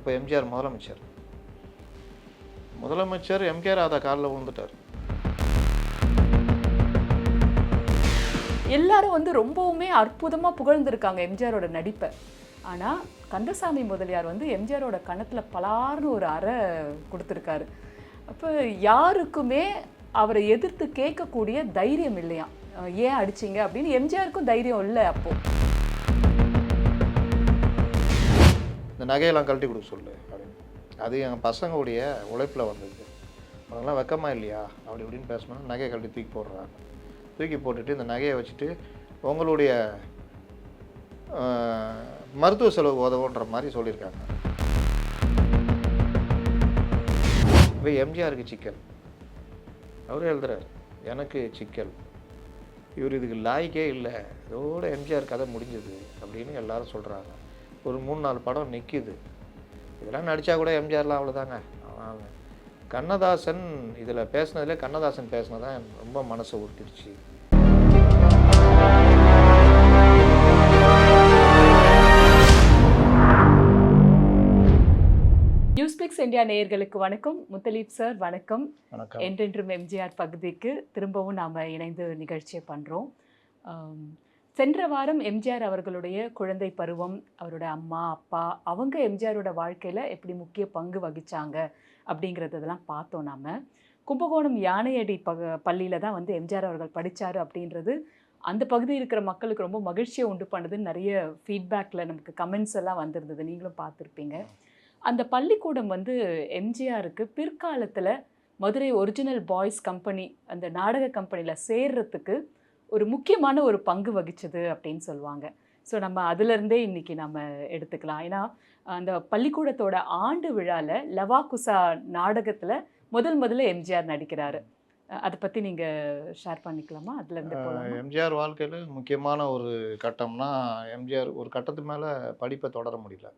அப்போ எம்ஜிஆர் முதலமைச்சர். முதலமைச்சர் எம்கே ராதா காலில் விழுந்துட்டார். எல்லாரும் வந்து ரொம்பவுமே அற்புதமாக புகழ்ந்திருக்காங்க எம்ஜிஆரோட நடிப்பை. ஆனால் கந்தசாமி முதலியார் வந்து எம்ஜிஆரோட கணத்தில் பலார்னு ஒரு அறை கொடுத்துருக்காரு. அப்போ யாருக்குமே அவரை எதிர்த்து கேட்கக்கூடிய தைரியம் இல்லையா ஏன் அடிச்சீங்க அப்படின்னு எம்ஜிஆருக்கும் தைரியம் இல்லை அப்போது இந்த நகையெல்லாம் கழட்டி கொடுக்க சொல்லு அப்படின்னு. அது எங்கள் பசங்களுடைய உழைப்பில் வந்தது. அதெல்லாம் வெக்கமாக இல்லையா? அப்படி இப்படின்னு பேசணும் நகையை கழட்டி தூக்கி போடுறாங்க. தூக்கி போட்டுட்டு இந்த நகையை வச்சுட்டு உங்களுடைய மருத்துவ செலவு உதவுன்ற மாதிரி சொல்லியிருக்காங்க. இப்போ எம்ஜிஆருக்கு சிக்கல். அவரே எழுதுறாரு எனக்கு சிக்கல். இவர் இதுக்கு லாய்க்கே இல்லை. இதோட எம்ஜிஆர் கதை முடிஞ்சது அப்படின்னு எல்லாரும் சொல்கிறாங்க ஒரு மூணு நாலு படம் நிற்கிது இதெல்லாம் நடித்தா கூட எம்ஜிஆர்லாம் அவ்வளோதாங்க அவன் கண்ணதாசன் இதில் பேசுனதுல கண்ணதாசன் பேசுனதான் ரொம்ப மனசை உறுத்திடுச்சு நியூஸ்பிக்ஸ் இந்தியா நேயர்களுக்கு வணக்கம். முத்தலீப் சார் வணக்கம். வணக்கம். என்றென்றும் எம்ஜிஆர் பகுதிக்கு திரும்பவும் நாம் இணைந்து நிகழ்ச்சியை பண்ணுறோம் சென்ற வாரம் எம்ஜிஆர் அவர்களுடைய குழந்தை பருவம் அவரோட அம்மா அப்பா அவங்க எம்ஜிஆரோட வாழ்க்கையில் எப்படி முக்கிய பங்கு வகித்தாங்க அப்படிங்கிறதெல்லாம் பார்த்தோம் நாம். கும்பகோணம் யானையடி பக பள்ளியில் தான் வந்து எம்ஜிஆர் அவர்கள் படித்தார் அப்படின்றது அந்த பகுதியில் இருக்கிற மக்களுக்கு ரொம்ப மகிழ்ச்சியை உண்டு பண்ணுதுன்னு நிறைய ஃபீட்பேக்கில் நமக்கு கமெண்ட்ஸ் எல்லாம் வந்திருந்தது. நீங்களும் பார்த்துருப்பீங்க. அந்த பள்ளிக்கூடம் வந்து எம்ஜிஆருக்கு பிற்காலத்தில் மதுரை ஒரிஜினல் பாய்ஸ் கம்பெனி அந்த நாடக கம்பெனியில் சேர்றதுக்கு ஒரு முக்கியமான ஒரு பங்கு வகிச்சது அப்படின்னு சொல்லுவாங்க. ஸோ நம்ம அதுலேருந்தே இன்னைக்கு நம்ம எடுத்துக்கலாம். ஏன்னா அந்த பள்ளிக்கூடத்தோட ஆண்டு விழாவில் லவாகுசா நாடகத்தில் முதல் முதல்ல எம்ஜிஆர் நடிக்கிறாரு. அதை பற்றி நீங்கள் ஷேர் பண்ணிக்கலாமா? அதுலேருந்து எம்ஜிஆர் வாழ்க்கையில் முக்கியமான ஒரு கட்டம்னா எம்ஜிஆர் ஒரு கட்டத்து மேலே படிப்பை தொடர முடியல.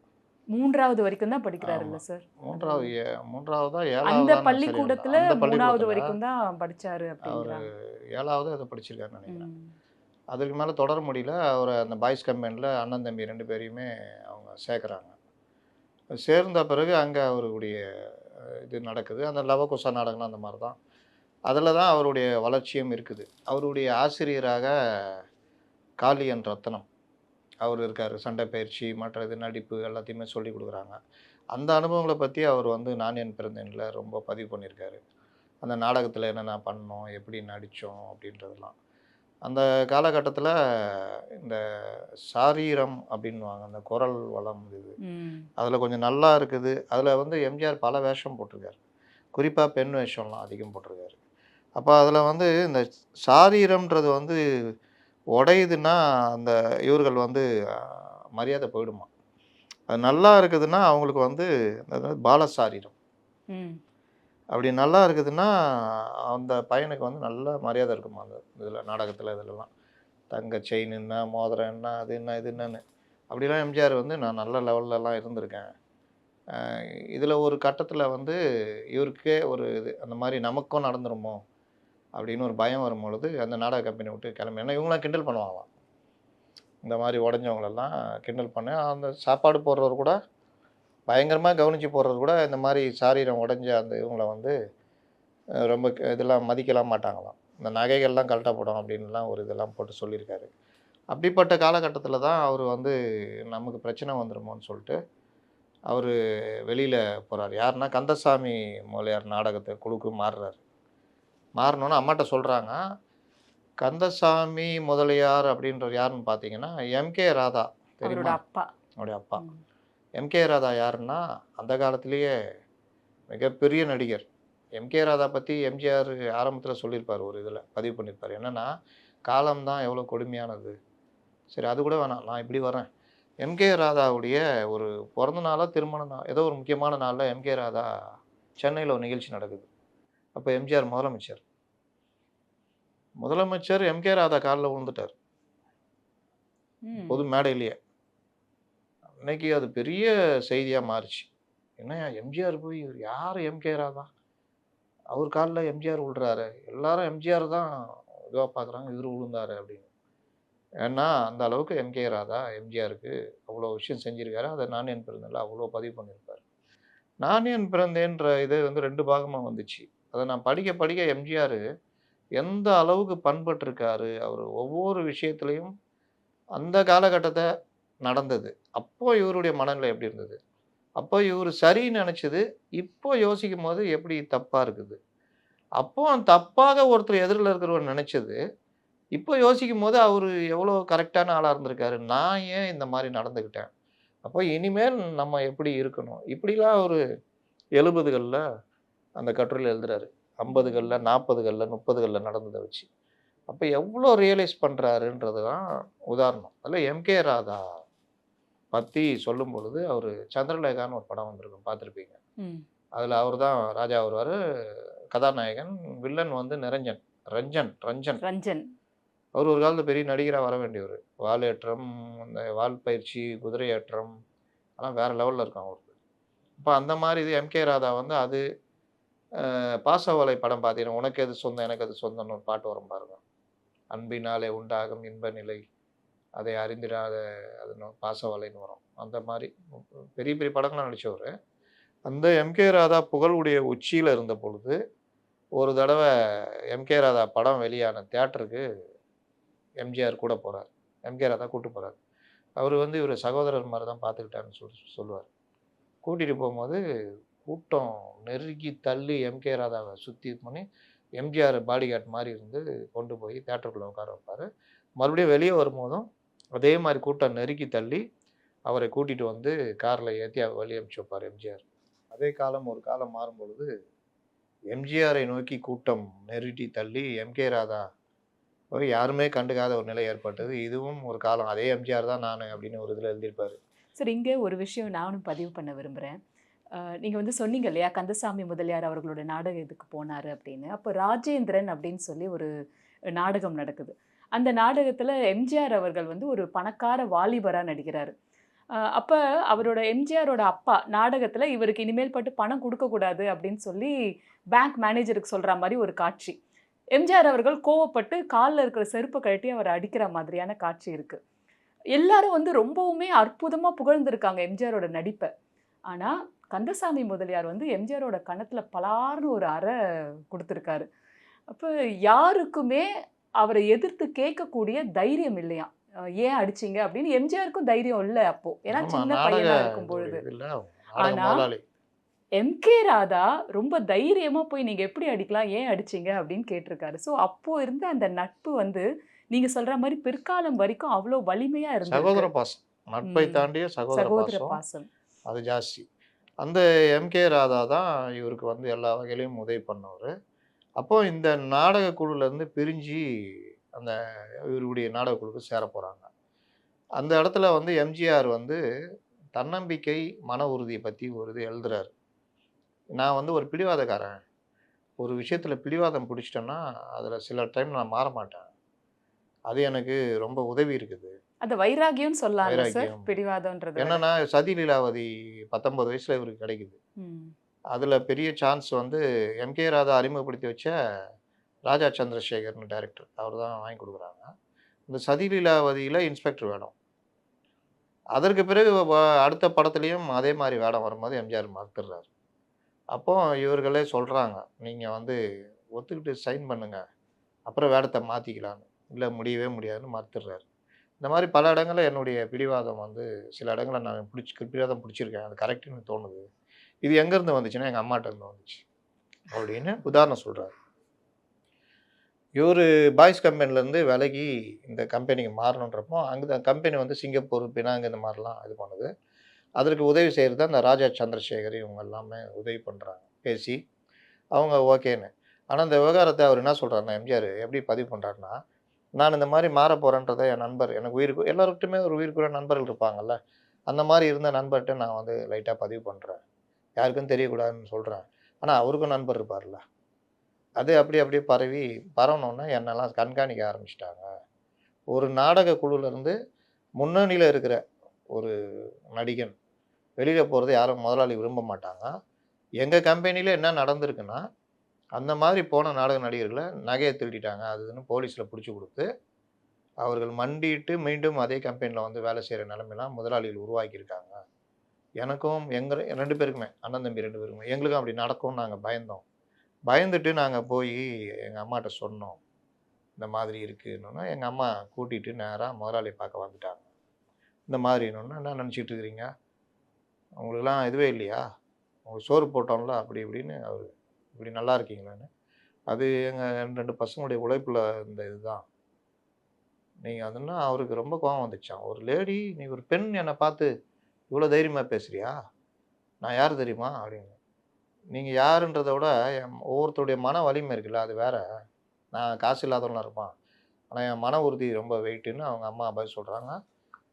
மூன்றாவது வரைக்கும் தான் படிக்கிறாருல்ல சார்? மூன்றாவது மூன்றாவதா ஏழாவது அந்த பள்ளிக்கூடத்துல மூணாவது வரைக்கும் தான் படிச்சாரு அப்படிங்கிறாங்க ஏழாவது அதை படிச்சிருக்காருன்னு நினைக்கிறேன். அதுக்கு மேலே தொடர முடியல. அவர் அந்த பாய்ஸ் கம்பெனியில் அண்ணன் தம்பி ரெண்டு பேரையுமே அவங்க சேர்க்குறாங்க. சேர்ந்த பிறகு அங்கே அவருடைய இது நடக்குது. அந்த லவகுசா நாடகம் அந்த மாதிரி தான் அதில் தான் அவருடைய வளர்ச்சியும் இருக்குது. அவருடைய ஆசிரியராக காளியன் ரத்னம் அவர் இருக்கார். சண்டை பயிற்சி மற்ற இது நடிப்பு எல்லாத்தையுமே சொல்லி கொடுக்குறாங்க. அந்த அனுபவங்களை பற்றி அவர் வந்து நான் என் பிறந்தேனில் ரொம்ப பதிவு பண்ணியிருக்காரு. அந்த நாடகத்தில் என்னென்ன பண்ணோம் எப்படி நடித்தோம் அப்படின்றதெல்லாம். அந்த காலகட்டத்தில் இந்த சாரீரம் அப்படின்வாங்க அந்த குரல் வளம் இது. அதில் கொஞ்சம் நல்லா இருக்குது. அதில் வந்து எம்ஜிஆர் பல வேஷம் போட்டிருக்காரு. குறிப்பாக பெண் வேஷம்லாம் அதிகம் போட்டிருக்காரு. அப்போ அதில் வந்து இந்த சாரீரம்ன்றது வந்து உடையுதுன்னா அந்த இவர்கள் வந்து மரியாதை போயிடுமா. அது நல்லா இருக்குதுன்னா அவங்களுக்கு வந்து பாலசாரீரம். அப்படி நல்லா இருக்குதுன்னா அந்த பையனுக்கு வந்து நல்ல மரியாதை இருக்குமா அந்த இதில் நாடகத்தில் இதிலலாம். தங்க செயின் என்ன மோதிரம் என்ன அது என்ன இது என்னன்னு. அப்படிலாம் எம்ஜிஆர் வந்து நான் நல்ல லெவல்லலாம் இருந்திருக்கேன். இதில் ஒரு கட்டத்தில் வந்து இவருக்கே ஒரு இது அந்த மாதிரி நமக்கும் நடந்துருமோ அப்படின்னு ஒரு பயம் வரும் பொழுது அந்த நாடக கம்பெனி விட்டு கிளம்பி ஏன்னா இவங்களாம் கிண்டல் பண்ணுவாங்களாம். இந்த மாதிரி உடஞ்சவங்களெல்லாம் கிண்டல் பண்ணேன் அந்த சாப்பாடு போடுறவர் கூட பயங்கரமாக கவனித்து போடுறது கூட இந்த மாதிரி சாரீரம் உடஞ்ச அந்த இவங்கள வந்து ரொம்ப இதெல்லாம் மதிக்கலாம் மாட்டாங்களாம். இந்த நகைகள்லாம் கழட்ட போடும் அப்படின்லாம் ஒரு இதெல்லாம் போட்டு சொல்லியிருக்காரு. அப்படிப்பட்ட காலகட்டத்தில் தான் அவர் வந்து நமக்கு பிரச்சனை வந்துருமோன்னு சொல்லிட்டு அவர் வெளியில் போகிறார் யாருன்னா கந்தசாமி முதலியார் நாடகத்தை குழுக்கு மாறுறாரு. மாறினோன்னு அம்மாட்ட சொல்கிறாங்க கந்தசாமி முதலியார் அப்படின்றவர் யாருன்னு பார்த்தீங்கன்னா எம்கே ராதா தெரியுமா? அப்பா. அவருடைய அப்பா. எம்கே ராதா யாருன்னா அந்த காலத்திலேயே மிகப்பெரிய நடிகர். எம்கே ராதா பற்றி எம்ஜிஆர் ஆரம்பத்தில் சொல்லியிருப்பார் ஒரு இதில் பதிவு பண்ணியிருப்பார். என்னென்னா காலம்தான் எவ்வளோ கொடுமையானது. சரி அது கூட வேணாம் நான் இப்படி வரேன் எம்கே ராதாவுடைய ஒரு பிறந்த நாளோ திருமண நாள் ஏதோ ஒரு முக்கியமான நாளில் எம்கே ராதா சென்னையில் ஒரு நிகழ்ச்சி நடக்குது. அப்போ எம்ஜிஆர் முதலமைச்சர். முதலமைச்சர் எம்கே ராதா காலில் விழுந்துட்டார். பொது மேடையிலேயே. அன்னைக்கு அது பெரிய செய்தியாக மாறுச்சு. என்ன எம்ஜிஆர் போய் இவர் யார் எம்கே ராதா அவர் காலில் எம்ஜிஆர் விழுறாரு எல்லாரும் எம்ஜிஆர் தான் இதுவாக பார்க்குறாங்க இவர் விழுந்தாரு அப்படின்னு. ஏன்னா அந்த அளவுக்கு எம்கே ராதா எம்ஜிஆருக்கு அவ்வளோ விஷயம் செஞ்சுருக்காரு. அதை நான் என் பிறந்தல அவ்வளோ பதிவு பண்ணியிருப்பார் நான் என் பிறந்தேன்ற இது வந்து ரெண்டு பாகமாக வந்துச்சு. அதை நான் படிக்க படிக்க எம்ஜிஆர் எந்த அளவுக்கு பண்பட்டிருக்காரு? அவர் ஒவ்வொரு விஷயத்துலையும் அந்த காலகட்டத்தை நடந்தது. அப்போ இவருடைய மனநிலை எப்படி இருந்தது? அப்போ இவர் சரின்னு நினச்சது இப்போ யோசிக்கும் போது எப்படி தப்பாக இருக்குது? அப்போ தப்பாக ஒருத்தர் எதிரில் இருக்கிறவர் நினச்சது இப்போ யோசிக்கும் போது அவர் எவ்வளோ கரெக்டான ஆளாக இருந்திருக்காரு நான் ஏன் இந்த மாதிரி நடந்துக்கிட்டேன்? அப்போ இனிமேல் நம்ம எப்படி இருக்கணும்? இப்படிலாம் அவர் எழுபதுகளில் அந்த கட்டுரையில் எழுதுறாரு. ஐம்பதுகளில் நாற்பதுகளில் முப்பதுகளில் நடந்ததை வச்சு. அப்போ எவ்வளோ ரியலைஸ் பண்ணுறாருன்றது தான் உதாரணம். அதில் எம்கே ராதா பற்றி சொல்லும் பொழுது அவர் சந்திரலேகான்னு ஒரு படம் வந்திருக்கும் பார்த்துருப்பீங்க. அதில் அவர் தான் ராஜா வருவார். கதாநாயகன் வில்லன் வந்து நிரஞ்சன். ரஞ்சன் ரஞ்சன். ரஞ்சன். அவர் ஒரு காலத்தில் பெரிய நடிகராக வர வேண்டியவர் வாலேற்றம் அந்த வால் பயிற்சி குதிரையேற்றம் அதெல்லாம் வேறு லெவலில் இருக்கும் அவருக்கு இப்போ அந்த மாதிரி இது எம்கே ராதா வந்து அது பாசவலை படம் பார்த்தீங்கன்னா உனக்கு எது சொந்தம் எனக்கு அது சொந்தம்னு ஒரு பாட்டு வரும் பாருங்க. அன்பினாலே உண்டாகும் இன்ப நிலை. அதை அறிந்திடாத அது பாசவலைன்னு வரும். அந்த மாதிரி பெரிய பெரிய படங்கள்லாம் நடித்தவர் அந்த எம்கே ராதா புகழுடைய உச்சியில் இருந்த பொழுது ஒரு தடவை எம்கே ராதா படம் வெளியான தேட்டருக்கு எம்ஜிஆர் கூட போகிறார் எம்கே ராதா கூட்டு போகிறார் அவர் வந்து இவர் சகோதரர் மாதிரி தான் பார்த்துக்கிட்டாருன்னு சொல்லி சொல்லுவார். கூட்டிகிட்டு போகும்போது கூட்டம் நெருக்கி தள்ளி எம்கே ராதாவை சுற்றி பண்ணி எம்ஜிஆர் பாடிகார்ட் மாதிரி இருந்து கொண்டு போய் தேட்டருக்குள்ளே உட்கார வைப்பார். மறுபடியும் வெளியே வரும்போதும் அதே மாதிரி கூட்டம் நெருக்கி தள்ளி அவரை கூட்டிகிட்டு வந்து காரில் ஏற்றி வழி அனுப்பிச்சு வைப்பார் எம்ஜிஆர். அதே காலம் ஒரு காலம் மாறும் பொழுது எம்ஜிஆரை நோக்கி கூட்டம் நெருட்டி தள்ளி எம்கே ராதா ஒரு யாருமே கண்டுக்காத ஒரு நிலை ஏற்பட்டது. இதுவும் ஒரு காலம். அதே எம்ஜிஆர் தான் நான் அப்படின்னு ஒரு இதில் எழுதியிருப்பார். சரி இங்கே ஒரு விஷயம் நானும் பதிவு பண்ண விரும்புகிறேன் நீங்கள் வந்து சொன்னீங்க இல்லையா கந்தசாமி முதலியார் அவர்களோட நாடக இதுக்கு போனார் அப்படின்னு. அப்போ ராஜேந்திரன் அப்படின்னு சொல்லி ஒரு நாடகம் நடக்குது. அந்த நாடகத்தில் எம்ஜிஆர் அவர்கள் வந்து ஒரு பணக்கார வாலிபராக நடிக்கிறார். அப்போ அவரோட எம்ஜிஆரோட அப்பா நாடகத்தில் இவருக்கு இனிமேல் பட்டு பணம் கொடுக்கக்கூடாது அப்படின்னு சொல்லி பேங்க் மேனேஜருக்கு சொல்கிற மாதிரி ஒரு காட்சி. எம்ஜிஆர் அவர்கள் கோவப்பட்டு காலில் இருக்கிற செருப்பை கழட்டி அவரை அடிக்கிற மாதிரியான காட்சி இருக்குது எல்லாரும் வந்து ரொம்பவுமே அற்புதமாக புகழ்ந்திருக்காங்க எம்ஜிஆரோட நடிப்பை. ஆனால் கந்தசாமி முதலியார் வந்து எம்ஜிஆரோட கணத்தில் பலார்னு ஒரு அறை கொடுத்துருக்காரு. அப்போ யாருக்குமே அவரை எதிர்த்து கேட்கக்கூடிய தைரியம் இல்லையா ஏன் அடிச்சீங்க? அப்படின்னு எம்ஜிஆருக்கும் தைரியம் இல்லை அப்போ. ஏன்னா சின்ன பையனா இருக்கும் பொழுது. ஆனா, எம்கே ராதா ரொம்ப தைரியமா போய் நீங்க எப்படி அடிக்கலாம்? ஏன் அடிச்சீங்க? அப்படின்னு கேட்டிருக்காரு. ஸோ அப்போ இருந்த அந்த நட்பு வந்து நீங்க சொல்ற மாதிரி பிற்காலம் வரைக்கும் அவ்வளோ வலிமையா சகோதர இருந்தது பாசம். நட்பை. தாண்டிய சகோதர சகோதர பாசம். பாசம். அது ஜாஸ்தி. அந்த எம்கே ராதா தான் இவருக்கு வந்து எல்லா வகையிலையும் உதவி பண்ணவர். அப்போ இந்த நாடக குழுலேருந்து பிரிஞ்சு அந்த இவருடைய நாடக குழுக்கு சேர போகிறாங்க அந்த இடத்துல வந்து எம்ஜிஆர் வந்து தன்னம்பிக்கை மன உறுதியை பற்றி ஒரு இது எழுதுறாரு. நான் வந்து ஒரு பிடிவாதக்காரன். ஒரு விஷயத்தில் பிடிவாதம் பிடிச்சிட்டேன்னா அதில் சில டைம் நான் மாற மாட்டேன். அது எனக்கு ரொம்ப உதவி இருக்குது. அந்த சார் வைராக்கியம். பிடிவாதம்ன்றது. என்னன்னா சதி லீலாவதி பத்தொன்பது வயசுல இவருக்கு கிடைக்குது. அதில் பெரிய சான்ஸ் வந்து எம்கே ராதா அறிமுகப்படுத்தி வச்ச ராஜா சந்திரசேகர்னு டைரக்டர் அவர் தான் வாங்கி கொடுக்குறாங்க. இந்த சதிலீலாவதியில் இன்ஸ்பெக்டர் வேடம் அதற்கு பிறகு அடுத்த படத்துலையும் அதே மாதிரி வேடம் வரும்போது எம்ஜிஆர் மறுத்துடுறாரு அப்போ இவர்களே சொல்கிறாங்க நீங்கள் வந்து ஒத்துக்கிட்டு சைன் பண்ணுங்கள் அப்புறம் வேடத்தை மாற்றிக்கலான்னு இல்லை முடியவே முடியாதுன்னு மறுத்துடுறாரு இந்த மாதிரி பல இடங்களில் என்னுடைய பிடிவாதம் வந்து சில இடங்களில் நான் பிடிச்சி பிடிவாதம் பிடிச்சிருக்கேன். அது கரெக்டுன்னு தோணுது. இது எங்கேருந்து வந்துச்சுன்னா எங்கள் அம்மாட்ட இருந்து வந்துச்சு. அப்படின்னு உதாரணம் சொல்கிறாரு இவர் பாய்ஸ் கம்பெனிலேருந்து விலகி இந்த கம்பெனிக்கு மாறணுன்றப்போ அங்கே கம்பெனி வந்து சிங்கப்பூர் பினாங் இந்த மாதிரிலாம் இது பண்ணுது. அதற்கு உதவி செய்கிறது அந்த ராஜா சந்திரசேகர் இவங்க எல்லாமே உதவி பண்ணுறாங்க பேசி அவங்க ஓகேன்னு. ஆனால் இந்த விவகாரத்தை அவர் என்ன சொல்கிறாருன்னா எம்ஜிஆர் எப்படி பதிவு பண்ணுறாருன்னா நான் இந்த மாதிரி மாற போகிறேன்றதை என் நண்பர் எனக்கு உயிருக்கு எல்லாருக்கிட்டுமே ஒரு உயிருக்குற நண்பர்கள் இருப்பாங்கல்ல அந்த மாதிரி இருந்த நண்பர்கிட்ட நான் வந்து லைட்டாக பதிவு பண்ணுறேன் யாருக்கும் தெரியக்கூடாதுன்னு சொல்கிறேன் ஆனால் அவருக்கும் நண்பர் இருப்பார்ல. அது அப்படி அப்படியே பரவி பரவணுன்னா என்னெல்லாம் கண்காணிக்க ஆரம்பிச்சிட்டாங்க. ஒரு நாடக குழுலேருந்து முன்னணியில் இருக்கிற ஒரு நடிகன் வெளியில் போகிறது யாரும் முதலாளி விரும்ப மாட்டாங்க. எங்கள் கம்பெனியில் என்ன நடந்திருக்குன்னா அந்த மாதிரி போன நாடக நடிகர்களை நகையை திருடிட்டாங்க. அதுன்னு போலீஸில் பிடிச்சி கொடுத்து அவர்கள் மண்டிட்டு மீண்டும் அதே கம்பெனியில் வந்து வேலை செய்கிற நிலைமையெல்லாம் முதலாளிகள் உருவாக்கியிருக்காங்க. எனக்கும் எங்கள் ரெண்டு பேருக்குமே அண்ணன் தம்பி ரெண்டு பேருக்குமே எங்களுக்கும் அப்படி நடக்கும்னு நாங்கள் பயந்தோம். பயந்துட்டு நாங்கள் போய் எங்கள் அம்மாட்ட சொன்னோம். இந்த மாதிரி இருக்குன்னா எங்கள் அம்மா கூட்டிகிட்டு நேராக முதலாளி பார்க்க வந்துட்டாங்க. இந்த மாதிரி என்னன்னா என்ன நினச்சிட்டு இருக்கிறீங்க? உங்களுக்குலாம் இதுவே இல்லையா? உங்களுக்கு சோறு போட்டோம்ல? அப்படி இப்படின்னு அவர் இப்படி நல்லா இருக்கீங்களான்னு? அது எங்கள் ரெண்டு பசங்களுடைய உழைப்பில் இந்த இதுதான். நீங்கள் அதுன்னா அவருக்கு ரொம்ப கோபம் வந்துச்சான் ஒரு லேடி நீ ஒரு பெண் என்னை பார்த்து இவ்வளோ தைரியமாக பேசுகிறியா நான் யார் தெரியுமா? அப்படின்னு. நீங்கள் யாருன்றதை விட என் ஒவ்வொருத்தருடைய மன வலிமை இருக்குல்ல அது வேற. நான் காசு இல்லாதவங்களாம் இருப்பான். ஆனால் என் மன உறுதி ரொம்ப வெயிட்டுன்னு அவங்க அம்மா பதில் சொல்கிறாங்க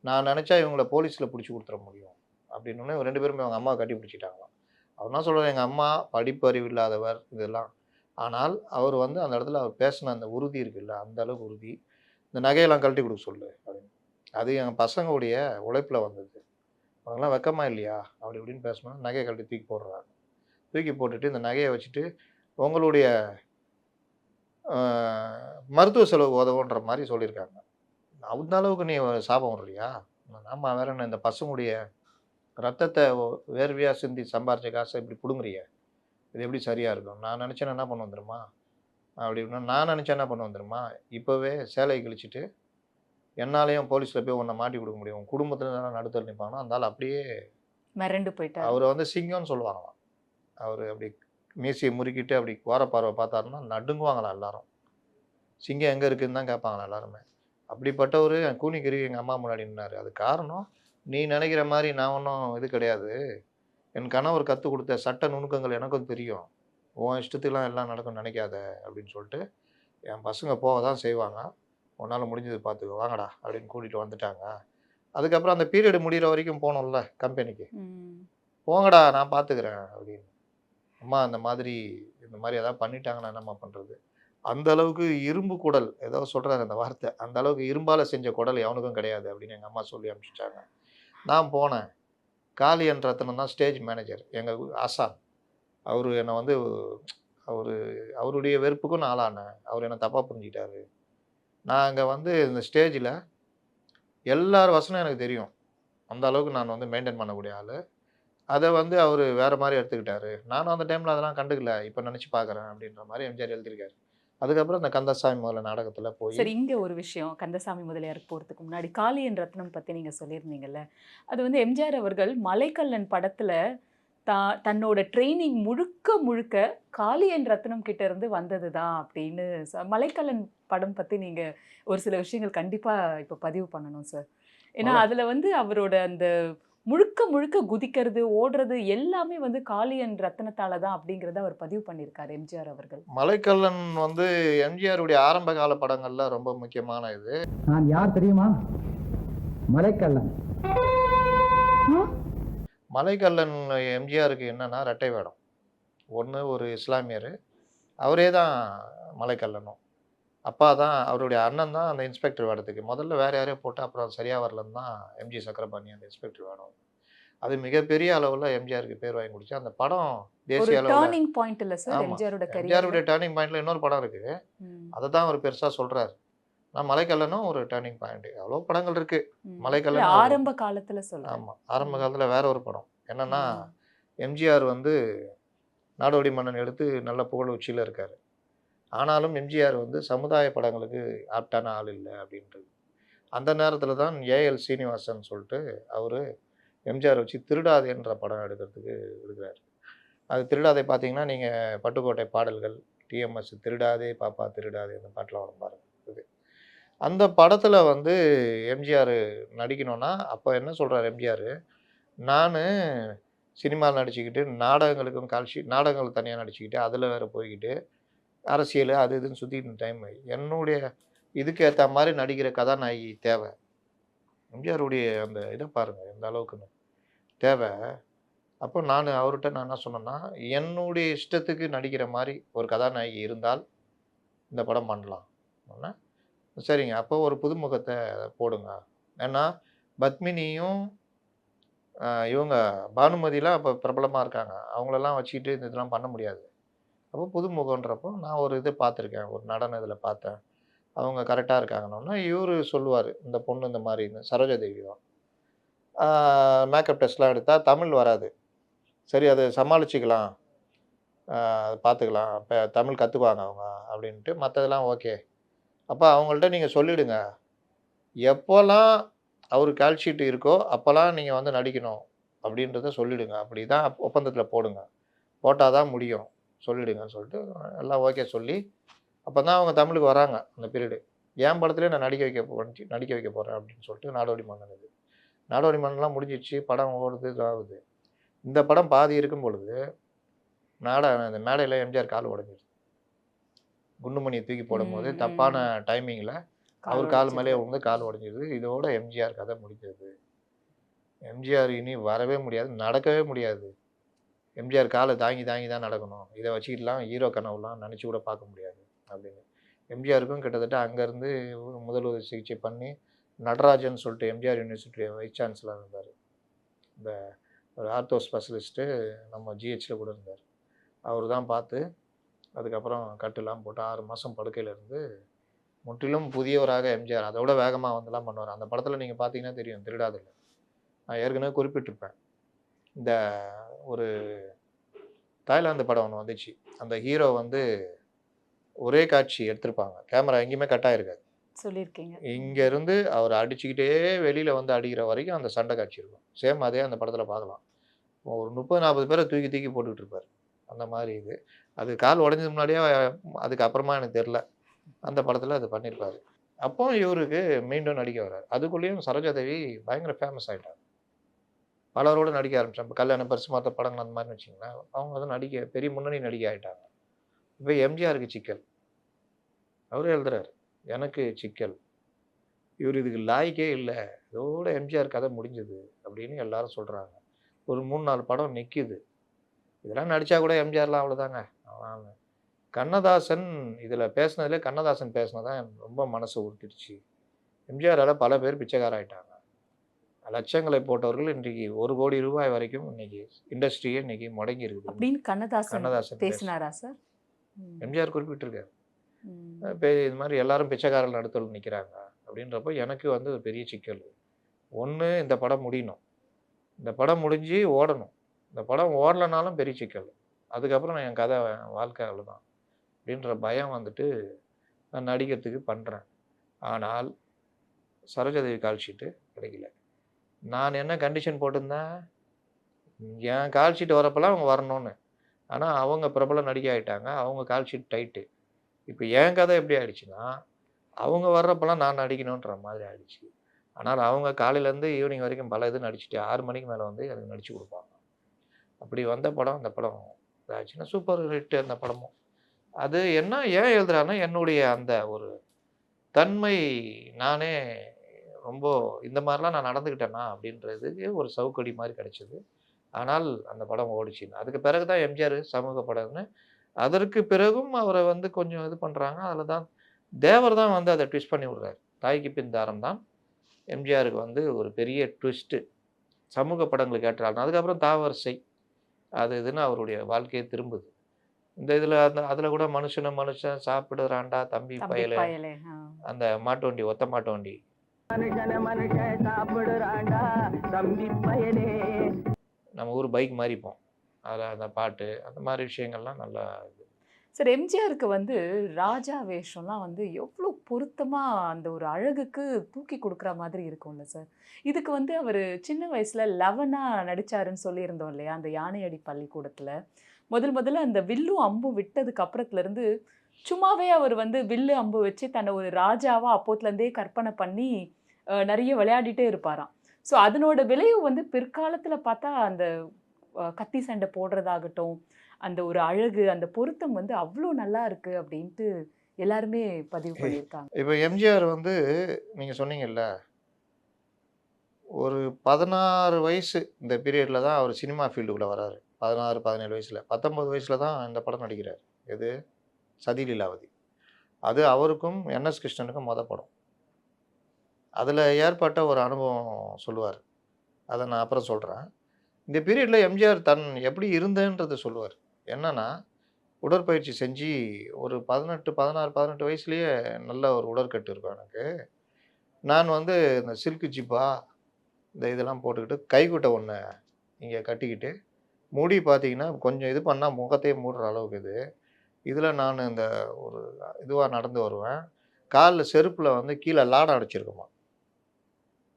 நான் நினச்சா இவங்கள போலீஸில் பிடிச்சி கொடுத்துட முடியும். அப்படின்னு ரெண்டு பேருமே அவங்க அம்மாவை கட்டி பிடிச்சிட்டாங்களாம் அவர் என்ன சொல்கிறார் எங்கள் அம்மா படிப்பு அறிவு இல்லாதவர் இதெல்லாம். ஆனால் அவர் வந்து அந்த இடத்துல அவர் பேசின அந்த உறுதி இருக்குல்ல அந்த அளவுக்கு உறுதி. இந்த நகையெல்லாம் கழட்டி கொடுக்க சொல்லு அப்படின்னு. அது எங்கள் பசங்களுடைய உழைப்பில் வந்தது. அவங்களாம் வெக்கமா இல்லையா? அப்படி இப்படின்னு பேசணும் நகையை கழட்டி தூக்கி போடுறாங்க. தூக்கி போட்டுட்டு இந்த நகையை வச்சுட்டு உங்களுடைய மருத்துவ செலவு உதவுன்ற மாதிரி சொல்லியிருக்காங்க. அந்த அளவுக்கு நீ சாபம் விடுறியா? ஆமாம் வேற என்ன இந்த பசங்களுடைய ரத்தத்தை வேர்வையாக சிந்தி சம்பாரிச்ச காசை இப்படி பிடுங்குறிய? இது எப்படி சரியாக இருக்கும்? நான் நினச்சேன்னா என்ன பண்ண வந்துருமா அப்படி இப்படின்னா நான் நினச்சேன் என்ன பண்ண வந்துருமா இப்போவே சேலையை கிழிச்சிட்டு என்னாலையும் போலீஸில் போய் உன்னை மாட்டி கொடுக்க முடியும். உன் குடும்பத்தில் நடுத்தல் நிற்பாங்கன்னா அந்த ஆள் அப்படியே மிரண்டு போயிட்டாரு. அவரை வந்து சிங்கம்னு சொல்லுவாங்களாம். அவர் அப்படி மீசையை முறுக்கிட்டு அப்படி கோர பார்வை பார்த்தாருன்னா நடுங்குவாங்களாம் எல்லாரும். சிங்கம் எங்கே இருக்குன்னு தான் கேட்பாங்களா எல்லாருமே. அப்படிப்பட்டவர் கூனிக்கறி எங்கள் அம்மா முன்னாடி நின்னாரு. அது காரணம் நீ நினைக்கிற மாதிரி நான் ஒன்றும் இது கிடையாது. என் கணவர் கற்றுக் கொடுத்த சட்ட நுணுக்கங்கள் எனக்கும் தெரியும். உன் இஷ்டத்துக்குலாம் எல்லாம் நடக்கும்னு நினைக்காத அப்படின்னு சொல்லிட்டு என் பசங்க போக தான் செய்வாங்க. உன்னால் முடிஞ்சது பார்த்துக்கோ வாங்கடா அப்படின்னு கூட்டிகிட்டு வந்துட்டாங்க. அதுக்கப்புறம் அந்த பீரியட் முடிகிற வரைக்கும் போகணும்ல கம்பெனிக்கு. போங்கடா நான் பார்த்துக்கிறேன் அப்படின்னு. அம்மா அந்த மாதிரி இந்த மாதிரி ஏதாவது பண்ணிட்டாங்கன்னா என்னம்மா பண்ணுறது அந்த அளவுக்கு இரும்பு குடல் ஏதோ சொல்கிறாரு அந்த வார்த்தை. அந்த அளவுக்கு இரும்பால் செஞ்ச குடல் எவனுக்கும் கிடையாது அப்படின்னு எங்கள் அம்மா சொல்லி அனுப்பிச்சிட்டாங்க. நான் போனேன். காளியன் ரத்னம் தான் ஸ்டேஜ் மேனேஜர் எங்கள் ஆசான். அவர் என்னை வந்து அவர் அவருடைய வெறுப்புக்கும் நான் ஆளானேன். அவர் என்னை தப்பாக புரிஞ்சுக்கிட்டாரு. நான் அங்கே வந்து இந்த ஸ்டேஜில் எல்லார் வசனம் எனக்கு தெரியும். அந்த அளவுக்கு நான் வந்து மெயின்டைன் பண்ணக்கூடிய ஆள். அதை வந்து அவர் வேறு மாதிரி எடுத்துக்கிட்டாரு. நானும் அந்த டைமில் அதெல்லாம் கண்டுக்கல. இப்போ நினச்சி பார்க்குறேன் அப்படின்ற மாதிரி எம்ஜிஆர் எழுதியிருக்காரு. அதுக்கப்புறம் இந்த கந்தசாமி முதல்ல நாடகத்தில் போய் சரி இங்கே ஒரு விஷயம். கந்தசாமி முதலியாருக்கு போகிறதுக்கு முன்னாடி காளியன் ரத்னம் பற்றி நீங்கள் சொல்லியிருந்தீங்கல்ல. அது வந்து எம்ஜிஆர் அவர்கள் மலைக்கல்லன் படத்தில் தா தன்னோட ட்ரைனிங் முழுக்க முழுக்க காளியன் ரத்னம் கிட்ட இருந்து வந்ததுதான் அப்படின்னு மலைக்கல்லன் படம் பத்தி நீங்க ஒரு சில விஷயங்கள் கண்டிப்பா இப்ப பதிவு பண்ணணும் சார் ஏன்னா அதுல வந்து அவரோட அந்த முழுக்க முழுக்க குதிக்கிறது ஓடுறது எல்லாமே வந்து காளியன் ரத்னத்தால தான் அப்படிங்கறத அவர் பதிவு பண்ணியிருக்காரு எம்ஜிஆர் அவர்கள். மலைக்கல்லன் வந்து எம்ஜிஆருடைய ஆரம்ப கால படங்கள்ல ரொம்ப முக்கியமான இது. நான் யார் தெரியுமா? மலைக்கள்ளன் மலைக்கல்லன் எம்ஜிஆருக்கு என்னன்னா ரெட்டை வேடம். ஒன்று ஒரு இஸ்லாமியர். அவரே தான் மலைக்கல்லனும். அப்பா தான் அவருடைய அண்ணன் தான் அந்த இன்ஸ்பெக்டர் வேடத்துக்கு. முதல்ல வேற யாரையோ போட்டு அப்புறம் சரியாக வரலன்னு தான் எம்ஜி சக்கரபாணி அந்த இன்ஸ்பெக்டர் வேடம் அது மிகப்பெரிய அளவில் எம்ஜிஆருக்கு பேர் வாங்கி கொடுத்து அந்த படம் தேசிய அளவில் பாயிண்ட் இல்ல சார். எம்ஜிஆரோட எம்ஜிஆருடைய டேர்னிங் பாயிண்ட்ல இன்னொரு படம் இருக்கு. அதை தான் அவர் பெருசாக சொல்றாரு. நான் மலைக்கல்லனும் ஒரு டேர்னிங் பாயிண்ட் எவ்வளோ படங்கள் இருக்கு. மலைக்கல்லன் ஆரம்ப காலத்துல சொல்றேன் ஆமாம் ஆரம்ப காலத்தில் வேற ஒரு படம். என்னன்னா. எம்ஜிஆர் வந்து நாடோடி மன்னன் எடுத்து நல்ல புகழ் உச்சியில் இருக்கார். ஆனாலும் எம்ஜிஆர் வந்து சமுதாய படங்களுக்கு ஆப்டான ஆள் இல்லை அப்படின்றது. அந்த நேரத்தில் தான் ஏஎல் சீனிவாசன் சொல்லிட்டு அவர் எம்ஜிஆர் வச்சு திருடாதேன்ற படம் எடுக்கிறதுக்கு எடுக்கிறார் அது திருடாதே பார்த்தீங்கன்னா நீங்கள் பட்டுக்கோட்டை பாடல்கள் டிஎம்எஸ் திருடாதே பாப்பா திருடாதே அந்த பாட்டில் வரும் பாருங்க அந்த படத்தில் வந்து எம்ஜிஆர் நடிக்கணும்னா அப்போ என்ன சொல்கிறார் எம்ஜிஆர்? நான் சினிமாவில் நடிச்சுக்கிட்டு நாடகங்களுக்கும் கால்ஷி நாடகங்கள் தனியாக நடிச்சுக்கிட்டு அதில் வேறு போய்கிட்டு அரசியல் அது இதுன்னு சுற்றிட்டு டைம் என்னுடைய இதுக்கு ஏற்ற மாதிரி நடிக்கிற கதாநாயகி தேவை. எம்ஜிஆருடைய அந்த இதை பாருங்கள் எந்த அளவுக்குன்னு. தேவை. அப்போ நான் அவர்கிட்ட நான் என்ன சொன்னேன்னா என்னுடைய இஷ்டத்துக்கு நடிக்கிற மாதிரி ஒரு கதாநாயகி இருந்தால் இந்த படம் பண்ணலாம். சரிங்க. அப்போ ஒரு புதுமுகத்தை போடுங்க. ஏன்னா பத்மினியும் இவங்க பானுமதியெலாம் அப்போ பிரபலமாக இருக்காங்க. அவங்களெல்லாம் வச்சுக்கிட்டு இந்த இதெல்லாம் பண்ண முடியாது. அப்போ புதுமுகன்றப்போ நான் ஒரு இது பார்த்துருக்கேன் ஒரு நடன இதில் பார்த்தேன். அவங்க கரெக்டாக இருக்காங்கன்னா இவர் சொல்லுவார் இந்த பொண்ணு இந்த மாதிரி இந்த சரோஜா தேவி தான் மேக்கப் டெஸ்ட்லாம் எடுத்தால் தமிழ் வராது. சரி அதை சமாளிச்சுக்கலாம். பார்த்துக்கலாம். இப்போ தமிழ் கற்றுக்குவாங்க அவங்க அப்படின்ட்டு மற்றதெல்லாம் ஓகே. அப்போ அவங்கள்ட்ட நீங்கள் சொல்லிவிடுங்க எப்போல்லாம் அவர் கால்ஷீட் இருக்கோ அப்போல்லாம் நீங்கள் வந்து நடிக்கணும் அப்படின்றத சொல்லிவிடுங்க அப்படி தான் ஒப்பந்தத்தில் போடுங்க. போட்டால் தான் முடியும். சொல்லிவிடுங்கன்னு சொல்லிட்டு எல்லாம் ஓகே சொல்லி அப்போ தான் அவங்க தமிழுக்கு வராங்க அந்த பீரியடு என் படத்துலேயே நான் நடிக்க வைக்க போறேன் நடிக்க வைக்க போகிறேன் அப்படின்னு சொல்லிட்டு நாடோடி மன்னன் இது. நாடோடி மன்னன்லாம் முடிஞ்சிடுச்சு படம் ஓடுது இதாகுது. இந்த படம் பாதி இருக்கும் பொழுது நாட அந்த மேடையில் எம்ஜிஆர் கால் உடஞ்சிருச்சு குண்டுமணியை தூக்கி போடும்போது. தப்பான டைமிங்கில் அவர் கால். மேலே வந்து கால் உடஞ்சிருது. இதோட எம்ஜிஆர் கதை முடிஞ்சது. எம்ஜிஆர் இனி வரவே முடியாது நடக்கவே முடியாது. எம்ஜிஆர் காலை தாங்கி தாங்கி தான் நடக்கணும். இதை வச்சுக்கிட்டுலாம் ஹீரோ கனவுலாம் நினச்சி கூட பார்க்க முடியாது அப்படின்னு. எம்ஜிஆருக்கும் கிட்டத்தட்ட அங்கேருந்து முதலுதவி சிகிச்சை பண்ணி நடராஜன் சொல்லிட்டு எம்ஜிஆர் யூனிவர்சிட்டி வைஸ் சான்சலர் இருந்தார். இந்த ஒரு ஆர்த்தோ ஸ்பெஷலிஸ்ட்டு நம்ம ஜிஹெச்சில் கூட இருந்தார். அவர் தான் பார்த்து அதுக்கப்புறம் கட்டுலாம் போட்டு ஆறு மாதம் படுக்கையிலேருந்து முற்றிலும் புதியவராக எம்ஜிஆர். அதை விட வேகமாக வந்துலாம் பண்ணுவார். அந்த படத்தில் நீங்கள் பார்த்தீங்கன்னா தெரியும் திருடாதில்லை நான் ஏற்கனவே குறிப்பிட்டிருப்பேன். இந்த ஒரு தாய்லாந்து படம் ஒன்று வந்துச்சு. அந்த ஹீரோ வந்து ஒரே காட்சி எடுத்திருப்பாங்க. கேமரா எங்கேயுமே கட் ஆயிருக்காது. சொல்லியிருக்கீங்க. இங்கேருந்து அவர் அடிச்சுக்கிட்டே வெளியில் வந்து அடிக்கிற வரைக்கும் அந்த சண்டை காட்சி இருக்கும். சேம் அதே அந்த படத்தில் பார்க்கலாம். ஒரு முப்பது நாற்பது பேரை தூக்கி தூக்கி போட்டுக்கிட்டு இருப்பார். அந்த மாதிரி இது. அது கால் உடஞ்சது முன்னாடியே அதுக்கு அப்புறமா எனக்கு தெரில அந்த படத்தில் அது பண்ணியிருப்பாரு. அப்போ இவருக்கு மீண்டும் நடிக்க வர்றாரு. அதுக்குள்ளேயும் சரோஜாதேவி பயங்கர ஃபேமஸ் ஆகிட்டார் பலரோடு நடிக்க ஆரம்பித்தேன் இப்போ கல்யாண பரிசு மற்ற படங்கள் அந்த மாதிரி வச்சிங்கன்னா அவங்க வந்து நடிக்க பெரிய முன்னணி நடிகை ஆகிட்டாங்க இப்போ எம்ஜிஆருக்கு சிக்கல். அவரே எழுதுறாரு எனக்கு சிக்கல். இவர் இதுக்கு லாய்க்கே இல்லை. இதோட எம்ஜிஆர் கதை முடிஞ்சது அப்படின்னு எல்லாரும் சொல்கிறாங்க ஒரு மூணு நாலு படம் நிற்கிது இதெல்லாம் நடித்தா கூட எம்ஜிஆர்லாம் அவ்வளோதாங்க அவன் கண்ணதாசன் இதில் பேசுனதுல கண்ணதாசன் பேசினதான் ரொம்ப மனசு உறுத்திடுச்சு எம்ஜிஆரால் பல பேர் பிச்சைக்கார ஆயிட்டாங்க. லட்சங்களை போட்டவர்கள் இன்றைக்கு ஒரு கோடி ரூபாய் வரைக்கும் இன்னைக்கு இண்டஸ்ட்ரியே இன்னைக்கு முடங்கி இருக்குது. அப்படின்னு கண்ணதாசன் கண்ணதாசன் பேசு- பேசினாரா சார். எம்ஜிஆர் குறிப்பிட்டிருக்காரு. இது மாதிரி எல்லாரும் பிச்சைக்காரர்கள் நடுத்தல் நிற்கிறாங்க அப்படின்றப்போ எனக்கு வந்து ஒரு பெரிய சிக்கல். ஒன்று இந்த படம் முடியணும். இந்த படம் முடிஞ்சு ஓடணும். இந்த படம் ஓடலைனாலும் பெரிய சிக்கல். அதுக்கப்புறம் நான் என் கதை வாழ்க்கை அவ்வளோதான் அப்படின்ற பயம் வந்துட்டு நான் நடிக்கிறதுக்கு பண்ணுறேன் ஆனால் சரோஜாதேவி கால் ஷீட்டு கிடைக்கல. நான் என்ன கண்டிஷன் போட்டிருந்தேன்? என் கால் ஷீட் வரப்பெல்லாம் அவங்க வரணும்னு. ஆனால் அவங்க பிரபல நடிகை ஆகிட்டாங்க அவங்க கால் ஷீட் டைட்டு இப்போ என் கதை எப்படி ஆயிடுச்சுன்னா அவங்க வர்றப்பெல்லாம் நான் நடிக்கணுன்ற மாதிரி ஆயிடுச்சு. ஆனால் அவங்க காலையிலேருந்து ஈவினிங் வரைக்கும் பல இது நடிச்சுட்டு ஆறு மணிக்கு மேலே வந்து எனக்கு நடித்து கொடுப்பாங்க. அப்படி வந்த படம் அந்த படம் இதாச்சுன்னா சூப்பர் ஹிட் அந்த படமும். அது என்ன ஏன் எழுதுறான்னா என்னுடைய அந்த ஒரு தன்மை நானே ரொம்ப இந்த மாதிரிலாம் நான் நடந்துக்கிட்டேனா? அப்படின்றதுக்கு ஒரு சவுக்கடி மாதிரி கிடைச்சது. ஆனால் அந்த படம் ஓடிச்சு. அதுக்கு பிறகு தான் எம்ஜிஆர் சமூக படம்னு. அதற்கு பிறகும் அவரை வந்து கொஞ்சம் இது பண்ணுறாங்க அதில் தான் தேவர் தான் வந்து அதை ட்விஸ்ட் பண்ணி விடுறாரு. தாய்க்கு பின் தாரம் தான் எம்ஜிஆருக்கு வந்து ஒரு பெரிய ட்விஸ்ட்டு சமூக படங்களுக்கு ஏற்றாலும் அதுக்கப்புறம் தாவரிசை அது இதுன்னு அவருடைய வாழ்க்கையை திரும்புது. இந்த இதில் அந்த அதில் கூட மனுஷனை மனுஷன் சாப்பிடுறான்டா தம்பி பயல. அந்த மாட்டு வண்டி ஒத்த மாட்டு வண்டி. மனுஷன மனுஷன் சாப்பிடுறாண்டா தம்பி பயலே. நம்ம ஊர் பைக் மாறிப்போம் அதில் அந்த பாட்டு அந்த மாதிரி விஷயங்கள்லாம் நல்லா இது. சார் எம்ஜிஆருக்கு வந்து ராஜா வேஷம்லாம் வந்து எவ்வளோ பொருத்தமாக அந்த ஒரு அழகுக்கு தூக்கி கொடுக்குற மாதிரி இருக்கும்ல சார். இதுக்கு வந்து அவர் சின்ன வயசில் லெவனாக நடிச்சாருன்னு சொல்லியிருந்தோம் இல்லையா அந்த யானையடி பள்ளிக்கூடத்தில். முதல் முதல்ல அந்த வில்லும் அம்பும் விட்டதுக்கு அப்புறத்துலேருந்து சும்மாவே அவர் வந்து வில்லு அம்பு வச்சு தன்னை ஒரு ராஜாவாக அப்போத்துலேருந்தே கற்பனை பண்ணி நிறைய விளையாடிட்டே இருப்பாராம். ஸோ அதனோட விளைவு வந்து பிற்காலத்தில் பார்த்தா அந்த கத்தி சண்டை போடுறதாகட்டும் அந்த ஒரு அழகு அந்த பொருத்தம் வந்து அவ்வளோ நல்லா இருக்கு அப்படின்ட்டு எல்லாருமே பதிவு பண்ணியிருக்காங்க. இப்போ எம்ஜிஆர் வந்து நீங்கள் சொன்னீங்கல்ல ஒரு பதினாறு வயசு இந்த பீரியடில் தான் அவர் சினிமா ஃபீல்டுக்குள்ளே வராரு. பதினாறு பதினேழு வயசில். பத்தொம்பது வயசில் தான் இந்த படம் நடிக்கிறார். எது? சதி லீலாவதி. அது அவருக்கும் என்எஸ் கிருஷ்ணனுக்கும் மொத படம். அதில் ஏற்பட்ட ஒரு அனுபவம் சொல்லுவார். அதை நான் அப்புறம் சொல்கிறேன் இந்த பீரியடில் எம்ஜிஆர் தன் எப்படி இருந்தேன்றதை சொல்லுவார். என்னென்னா உடற்பயிற்சி செஞ்சு ஒரு பதினெட்டு பதினாறு பதினெட்டு வயசுலேயே நல்ல ஒரு உடற்கட்டு இருக்கும் எனக்கு. நான் வந்து இந்த சில்க் ஜிப்பா இந்த இதெல்லாம் போட்டுக்கிட்டு கைக்குட்டை ஒன்று இங்கே கட்டிக்கிட்டு முடி பார்த்தீங்கன்னா கொஞ்சம் இது பண்ணால் முகத்தையே மூடுற அளவுக்கு இது. இதில் நான் இந்த ஒரு இதுவாக நடந்து வருவேன். காலில் செருப்பில் வந்து கீழே லாடம் அடிச்சிருக்குமா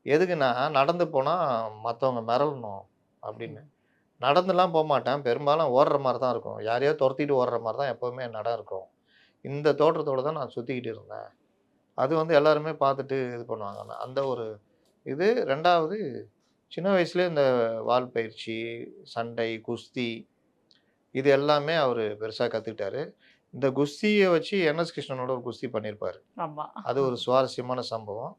எதுக்குன்னா நடந்து போனால் மற்றவங்க மிரளணும் அப்படின்னு. நடந்துலாம் போக மாட்டேன். பெரும்பாலும் ஓடுற மாதிரி தான் இருக்கும். யாரையோ துரத்திட்டு ஓடுற மாதிரி தான் எப்போவுமே நடம் இருக்கும். இந்த தோற்றத்தோடு தான் நான் சுற்றிக்கிட்டு இருந்தேன். அது வந்து எல்லாருமே பார்த்துட்டு இது பண்ணுவாங்க. அந்த ஒரு இது. ரெண்டாவது சின்ன வயசுலேயே இந்த வால் பயிற்சி சண்டை குஸ்தி இது எல்லாமே அவர் பெருசாக கற்றுக்கிட்டாரு இந்த குஸ்தியை வச்சு என்எஸ் கிருஷ்ணனோட ஒரு குஸ்தி பண்ணியிருப்பார். அது ஒரு சுவாரஸ்யமான சம்பவம்.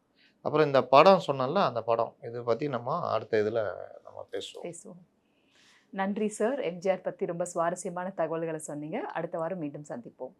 அப்புறம் இந்த படம் சொன்னல அந்த படம். இதை பற்றி நம்ம அடுத்த இதில் நம்ம பேசுவோம். பேசுவோம். நன்றி சார் எம்ஜிஆர் பற்றி ரொம்ப சுவாரஸ்யமான தகவல்களை சொன்னீங்க. அடுத்த வாரம் மீண்டும் சந்திப்போம்.